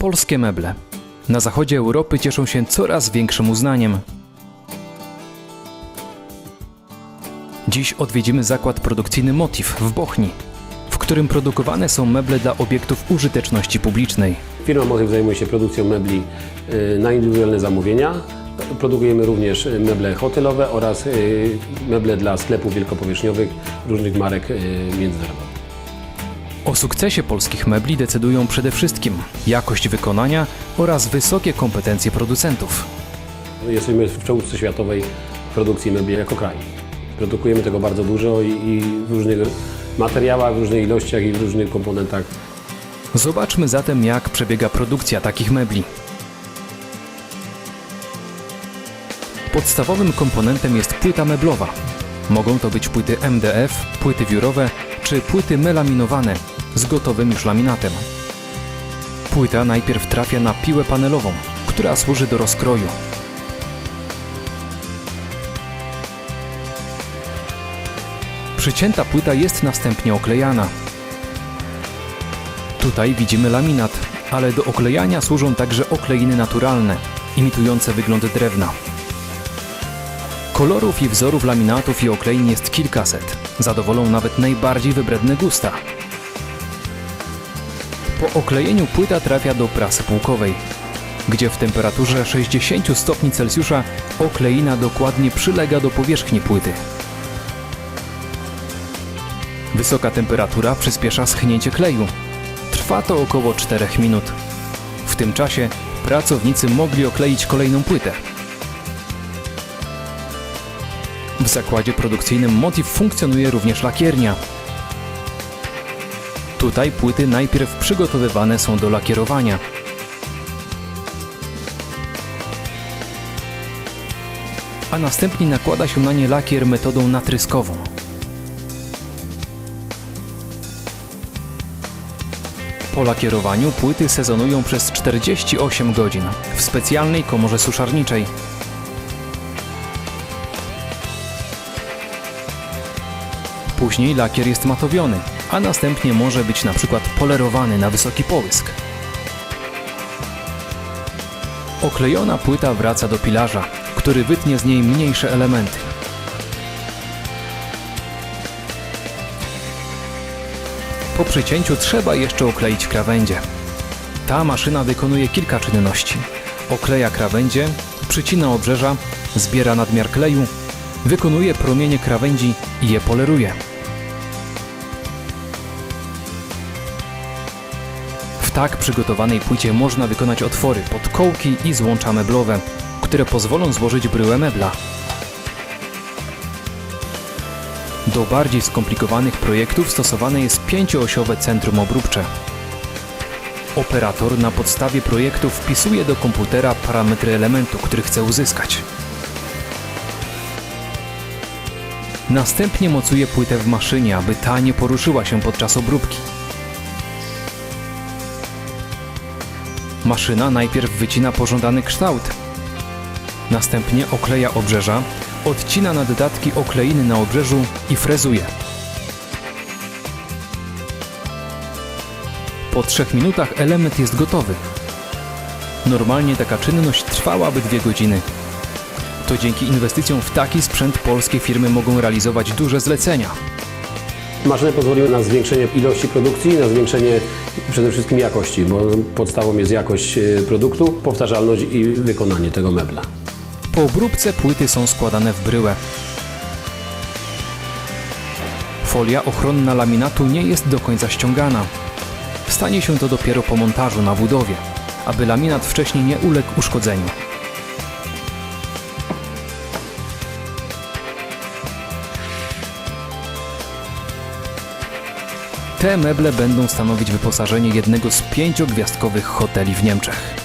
polskie meble. Na zachodzie Europy cieszą się coraz większym uznaniem. Dziś odwiedzimy zakład produkcyjny Motiv w Bochni, w którym produkowane są meble dla obiektów użyteczności publicznej. Firma Motyw zajmuje się produkcją mebli y, na indywidualne zamówienia. Produkujemy również y, meble hotelowe oraz y, meble dla sklepów wielkopowierzchniowych różnych marek międzynarodowych. O sukcesie polskich mebli decydują przede wszystkim jakość wykonania oraz wysokie kompetencje producentów. Jesteśmy w czołówce światowej produkcji mebli jako kraj. Produkujemy tego bardzo dużo i, i w różnych materiałach, w różnych ilościach i w różnych komponentach. Zobaczmy zatem, jak przebiega produkcja takich mebli. Podstawowym komponentem jest płyta meblowa. Mogą to być płyty MDF, płyty wiórowe czy płyty melaminowane z gotowym już laminatem. Płyta najpierw trafia na piłę panelową, która służy do rozkroju. Przycięta płyta jest następnie oklejana. Tutaj widzimy laminat, ale do oklejania służą także okleiny naturalne, imitujące wygląd drewna. Kolorów i wzorów laminatów i oklein jest kilkaset. Zadowolą nawet najbardziej wybredne gusta. Po oklejeniu płyta trafia do prasy pułkowej, gdzie w temperaturze 60 stopni Celsjusza okleina dokładnie przylega do powierzchni płyty. Wysoka temperatura przyspiesza schnięcie kleju. Trwa to około 4 minut. W tym czasie pracownicy mogli okleić kolejną płytę. W zakładzie produkcyjnym Motiv funkcjonuje również lakiernia. Tutaj płyty najpierw przygotowywane są do lakierowania. A następnie nakłada się na nie lakier metodą natryskową. Po lakierowaniu płyty sezonują przez 48 godzin w specjalnej komorze suszarniczej. Później lakier jest matowiony, a następnie może być na przykład polerowany na wysoki połysk. Oklejona płyta wraca do pilarza, który wytnie z niej mniejsze elementy. Po przycięciu trzeba jeszcze okleić krawędzie. Ta maszyna wykonuje kilka czynności. Okleja krawędzie, przycina obrzeża, zbiera nadmiar kleju, wykonuje promienie krawędzi i je poleruje. Tak przygotowanej płycie można wykonać otwory pod kołki i złącza meblowe, które pozwolą złożyć bryłę mebla. Do bardziej skomplikowanych projektów stosowane jest pięcioosiowe centrum obróbcze. Operator na podstawie projektu wpisuje do komputera parametry elementu, który chce uzyskać. Następnie mocuje płytę w maszynie, aby ta nie poruszyła się podczas obróbki. Maszyna najpierw wycina pożądany kształt. Następnie okleja obrzeża, odcina na dodatki okleiny na obrzeżu i frezuje. Po trzech minutach element jest gotowy. Normalnie taka czynność trwałaby dwie godziny. To dzięki inwestycjom w taki sprzęt polskie firmy mogą realizować duże zlecenia. Maszyny pozwoliły na zwiększenie ilości produkcji, na zwiększenie przede wszystkim jakości, bo podstawą jest jakość y, produktu, powtarzalność i wykonanie tego mebla. Po obróbce płyty są składane w bryłę. Folia ochronna laminatu nie jest do końca ściągana. Stanie się to dopiero po montażu na budowie, aby laminat wcześniej nie uległ uszkodzeniu. Te meble będą stanowić wyposażenie jednego z pięciogwiazdkowych hoteli w Niemczech.